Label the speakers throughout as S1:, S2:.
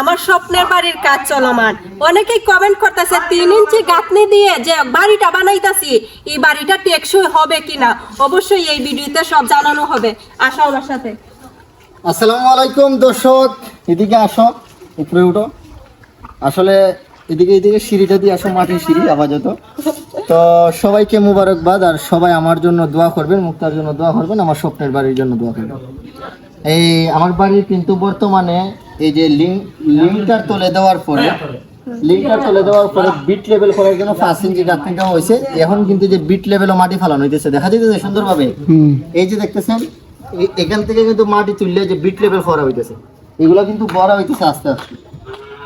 S1: আমার স্বপ্নের বাড়ির কাজ চলমান। অনেকেই কমেন্ট করতেছে, তিন ইঞ্চি গাঁথনি দিয়ে যে বাড়িটা বানাইতাছি, এই বাড়িটা টেকসই হবে কিনা? অবশ্যই এই ভিডিওতে সব জানানো হবে। আসো আমার সাথে।
S2: আসসালামু আলাইকুম দর্শক, এদিকে আসো, উপরে উঠো। আসলে এদিকে এদিকে সিঁড়িটা দিয়ে আসো মাটির সিঁড়ি আপাতত। তো সবাইকে মুবারকবাদ, আর সবাই আমার জন্য দোয়া করবেন, মুক্তার জন্য দোয়া করবেন, আমার স্বপ্নের বাড়ির জন্য দোয়া করবেন। এই, আমার বাড়ি কিন্তু বর্তমানে এই যে লিঙ্ক লিঙ্কটার তলে দেওয়ার পরে লিঙ্কটার তলে। দেওয়ার পরে বিট লেভেল করার জন্য পাঁচ ইঞ্চি গাঁথনিটা হয়েছে। এখন কিন্তু যে বিট লেভেলও মাটি ফালানো হইতেছে দেখা যাইতেছে সুন্দরভাবে। এই যে দেখতেছেন এখান থেকে কিন্তু মাটি তুললে যে বিট লেভেল করা হইতেছে এগুলো কিন্তু বড় হইতেছে আস্তে আস্তে।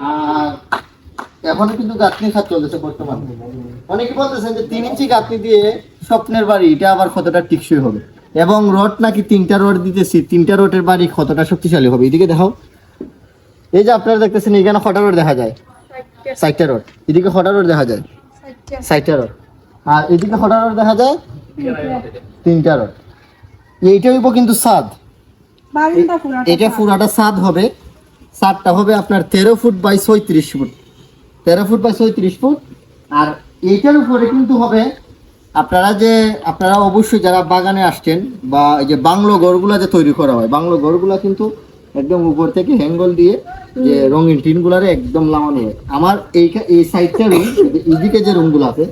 S2: আর এখনও কিন্তু গাঁথনি খাত চলতেছে বর্তমানে। অনেকে বলতেছেন যে তিন ইঞ্চি গাঁথনি দিয়ে স্বপ্নের বাড়ি এটা আবার কতটা টিকসই হবে? এবং রড নাকি তিনটা রড দিতেছি তিনটা রডের বাড়ি কতটা শক্তিশালী হবে? এদিকে দেখাও। এই যে আপনারা দেখতেছেন এখানে কটা রড দেখা যায়? সাইটটা। রোড। এদিকে কটা রোড দেখা যায়? সাইটটা। রোড। আর এদিকে কটা রোড দেখা যায়? তিনটা রোড। এইটা হইব কিন্তু সাদ। এটা পুরাটা সাদ হবে। সাদটা হবে আপনার তেরো ফুট বাই ছয়ত্রিশ ফুট। তেরো ফুট বাই ছয়ত্রিশ ফুট। আর এইটার উপরে কিন্তু হবে আপনারা যে আপনারা অবশ্যই যারা বাগানে আসছেন বা এই যে বাংলো ঘরগুলা যে তৈরি করা হয় বাংলো ঘরগুলা কিন্তু একদম উপর থেকে হ্যাঙ্গল দিয়ে যে রঙিন টিন টিনগুলারে একদম লাগানো হয়। আমার এই এই সাইডটা রুম এদিকে যে রুমগুলো আছে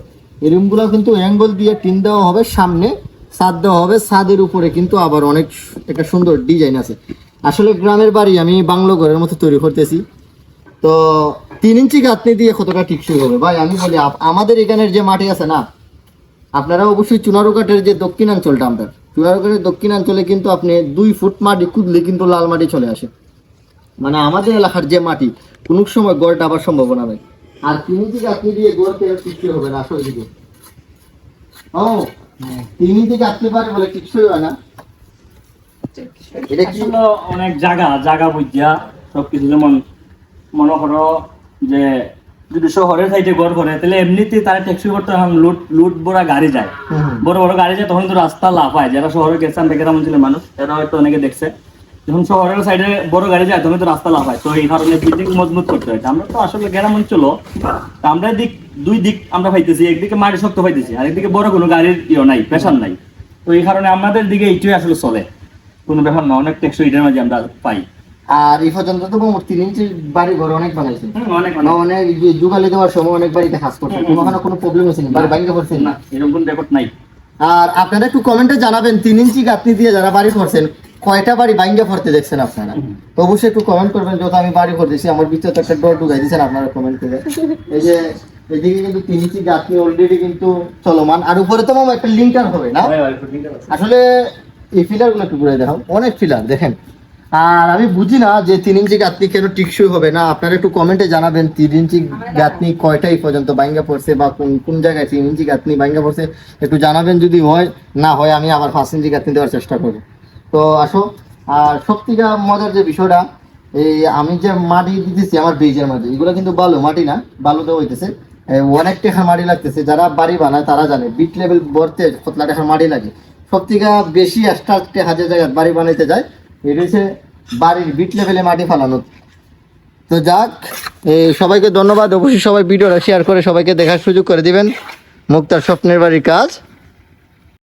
S2: এই রুম রুমগুলো কিন্তু অ্যাঙ্গল দিয়ে টিন দেওয়া হবে সামনে ছাদ দেওয়া হবে ছাদের উপরে কিন্তু আবার অনেক একটা সুন্দর ডিজাইন আছে। আসলে গ্রামের বাড়ি আমি বাংলো ঘরের মতো তৈরি করতেছি। তো তিন ইঞ্চি গাঁথনি দিয়ে কতটা টিকসই হবে? ভাই আমি বলি আমাদের এখানের যে মাটি আছে না আপনারা অবশ্যই চুনারুঘাটের যে দক্ষিণাঞ্চলটা আমাদের চুনারুঘাটের দক্ষিণাঞ্চলে কিন্তু আপনি দুই ফুট মাটি কুদলে কিন্তু লাল মাটি চলে আসে। মানে আমাদের এলাকার যে মাটি, কোনো সময় গড়টা আবার সম্ভাবনা নেই। আর তিন ইঞ্চি গাঁথনি দিয়ে গড় পেয়ে টিকসই হবে না, আসলে দিকে। ও, তিন ইঞ্চি গাঁথনি পারে বলে হয় না। এটা কি
S3: অনেক জায়গা জায়গা বুঝিয়া সবকিছু যেমন মনে করো যে যদি শহরের সাইডে ঘর করে তাহলে এমনিতে তারা ট্যাক্সি করতে এখন লুট লুট বড়া গাড়ি যায়। বড় বড় গাড়ি যায় তখন তো রাস্তা লাফায় যারা শহরে তেমন ছিল মানুষ এরা হয়তো অনেকে দেখছে। যখন শহরের সাইডে বড় গাড়ি যায় তখন তো রাস্তা লাফায় তো এই কারণে বিল্ডিং মজবুত করতে হয়। আমরা তো আসলে গ্রাম অঞ্চল তা আমরা দিক দুই দিক আমরা পাইতেছি। একদিকে মাটি শক্ত পাইতেছি আর একদিকে বড় কোনো গাড়ির ইয়ে নাই প্রেশার নাই। তো এই কারণে আমাদের দিকে এইটাই আসলে চলে। কোনো ব্যাপার না অনেক টেকসই এটার মাঝে আমরা পাই।
S2: আর এই পর্যন্ত তো মোট তিন ইঞ্চি বাড়ি ঘর অনেক বানাইছে।
S3: অনেক
S2: অনেক যুগালি দেওয়ার সময় অনেক বাড়িতে কাজ কোনো প্রবলেম হয়েছে বাড়ি
S3: না এরকম কোনো রেকর্ড নাই।
S2: আর আপনারা একটু কমেন্টে জানাবেন তিন ইঞ্চি গাঁথনি দিয়ে যারা বাড়ি করছেন কয়টা বাড়ি ভাঙ্গে পড়তে দেখছেন আপনারা? অবশ্যই একটু কমেন্ট করবেন যত আমি বাড়ি করতেছি আমার ভিতরে তো একটা ডর ঢুকাই দিয়েছেন আপনারা কমেন্ট করে। এই যে এদিকে কিন্তু তিন ইঞ্চি গাঁথনি অলরেডি কিন্তু চলমান। আর উপরে তো একটা লিঙ্কার হবে না? আসলে এই ফিলারগুলো একটু ঘুরে দেখাও। অনেক ফিলার দেখেন। আর আমি বুঝি না যে তিন ইঞ্চি গাঁথনি কেন টিকসই হবে না? আপনারা একটু কমেন্টে জানাবেন, তিন ইঞ্চি গাঁথনি কয়টাই পর্যন্ত বাইঙ্গা পড়ছে বা কোন কোন জায়গায় তিন ইঞ্চি গাঁথনি বাইঙ্গা পড়ছে একটু জানাবেন, যদি হয়, না হয় আমি আবার পাঁচ ইঞ্চি গাঁথনি দেওয়ার চেষ্টা করব। তো আসো, আর সবথেকে মজার যে বিষয়টা, এই আমি যে মাটি দিতেছি, আমার ব্রিজের মাঝে এগুলো কিন্তু বালু, মাটি না বালু দেওয়া হইতেছে অনেক টাকা মাটি লাগতেছে, যারা বাড়ি বানায় তারা জানে, বিট লেভেল ভরতে কতলা টাকা মাটি লাগে। সব বেশি এক্সট্রা হাজার জায়গায় বাড়ি বানাইতে যায় এটা বাড়ির বিট লেভেলে মাটি ফালানো। তো যাক সবাইকে ধন্যবাদ। অবশ্যই সবাই ভিডিওটা শেয়ার করে সবাইকে দেখার সুযোগ করে দিবেন। মুক্তার স্বপ্নের বাড়ির কাজ।